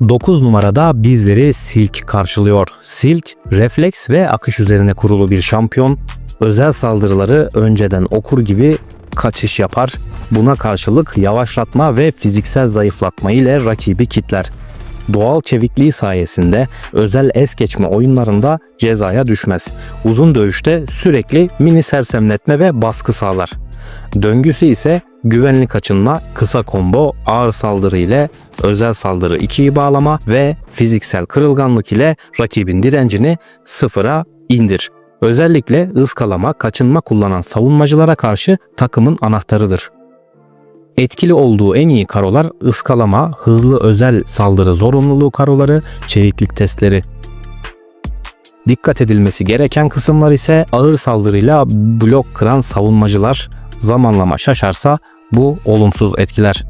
9 numarada bizleri Silk karşılıyor. Silk, refleks ve akış üzerine kurulu bir şampiyon. Özel saldırıları önceden okur gibi kaçış yapar. Buna karşılık yavaşlatma ve fiziksel zayıflatma ile rakibi kitler. Doğal çevikliği sayesinde özel es geçme oyunlarında cezaya düşmez. Uzun dövüşte sürekli mini sersemletme ve baskı sağlar. Döngüsü ise güvenli kaçınma, kısa combo, ağır saldırı ile özel saldırı 2'yi bağlama ve fiziksel kırılganlık ile rakibin direncini sıfıra indir. Özellikle ıskalama, kaçınma kullanan savunmacılara karşı takımın anahtarıdır. Etkili olduğu en iyi karolar ıskalama, hızlı özel saldırı zorunluluğu karoları, çeviklik testleri. Dikkat edilmesi gereken kısımlar ise ağır saldırıyla blok kıran savunmacılar zamanlama şaşarsa bu olumsuz etkiler.